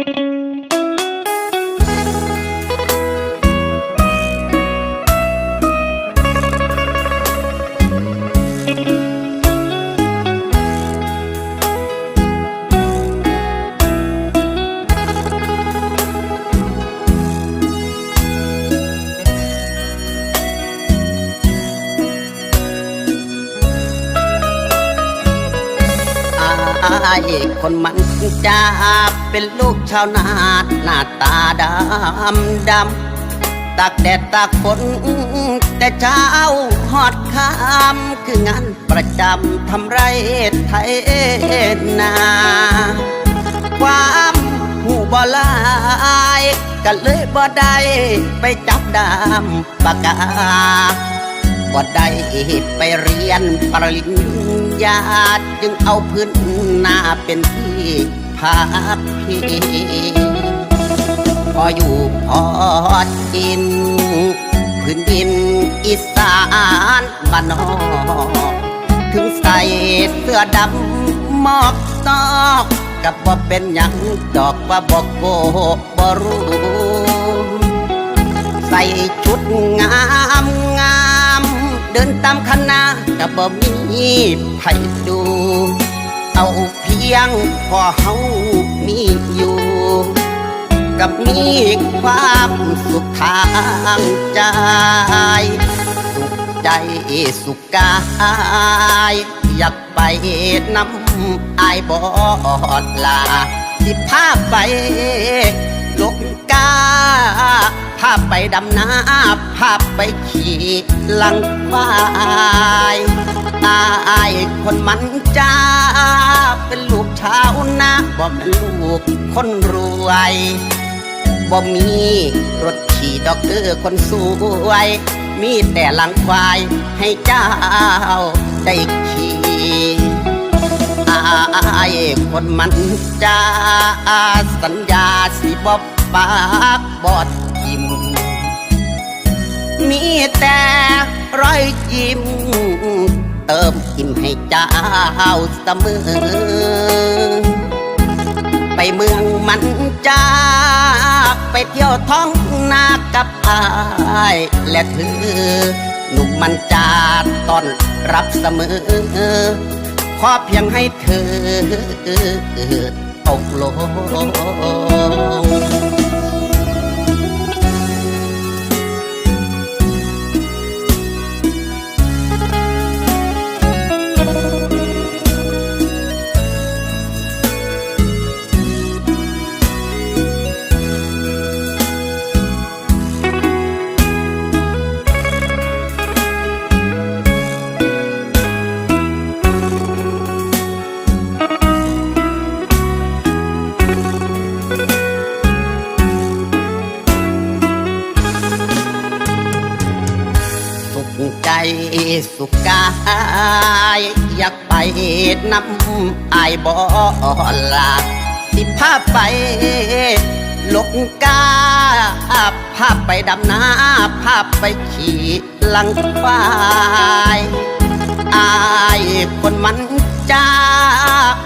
อ คนมันจะเป็นลูกชาวนาหน้าตาดำดำตากแดดตากฝนแต่เช้าหอดคำคืองานประจำทำไรไทยนาความหูบลายก็เลยบ่ได้ไปจับดามปากกาบ่ได้ไปเรียนปริญ ญาติจึงเอาพื้นหน้าเป็นที่พักพิงพออยู่พอกิน พื้นดินอีสานบ้านนอกถึงใส่เสื้อดำหมอกตอกกับบ่าเป็นหยังดอกว่าบอกโกบ่รู้ใส่ชุดงาม เดินตามคณะก็บ่มีไผดู เอาเพียงพอเฮามีอยู่ กับมีความสุขทางใจสุขใจสุขกายอยากไปน้ำอายบอดลาสิพาไปลกกา พาพไปดำน้ำพาไปขี่ลังควายอายคนมันจ้า เป็นลูกชาวนาบ่เป็นลูกคนรวยบ่มีรถขี่ดอกเตอร์คนสวย มีแต่ลังควายให้เจ้าได้ขี่อายคนมันจ้าสัญญาสิบอบปากบอด มีแต่รอยยิ้ม เติมยิ้มให้เจ้าเสมอ ไปเมืองมันจ้าไปเที่ยวท้องนากับอายและเธอหนุ่มมันจาต้อนรับเสมอ ขอเพียงให้เธอตกลง ใจสุขกาย อยากไปน้ำอายบอลาสิพาไปลกกาพาไปดำนาพาไปขี่หลังควายอายคนมันจ้า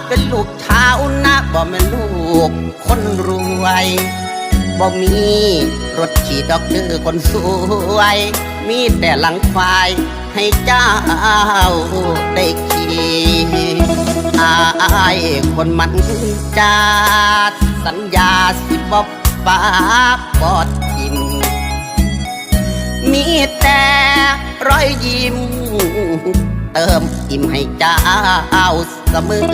เป็นลูกชาวนาบ่แม่นลูกคนรวยบ่มีรถขี่ดอกเดอคนสวย มีแต่หลังควาย ให้เจ้าได้ขี่อายคนมันจาดสัญญาสิบอบปากบอดกิน มีแต่รอยยิ้ม เติมอิ่มให้เจ้าเสมอ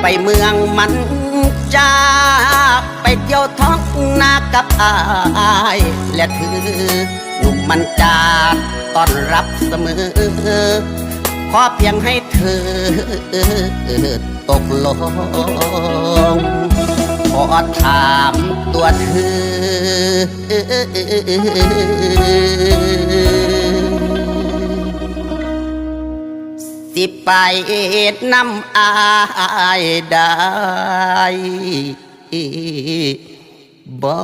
ไปเมืองมันจ้าไปเที่ยวท้อง นากับอายและเธอหนุ่มมันจาต้อนรับเสมอ ขอเพียงให้เธอตกลง ขอถามตัวเธอสิไปน้ำอายได้ บ่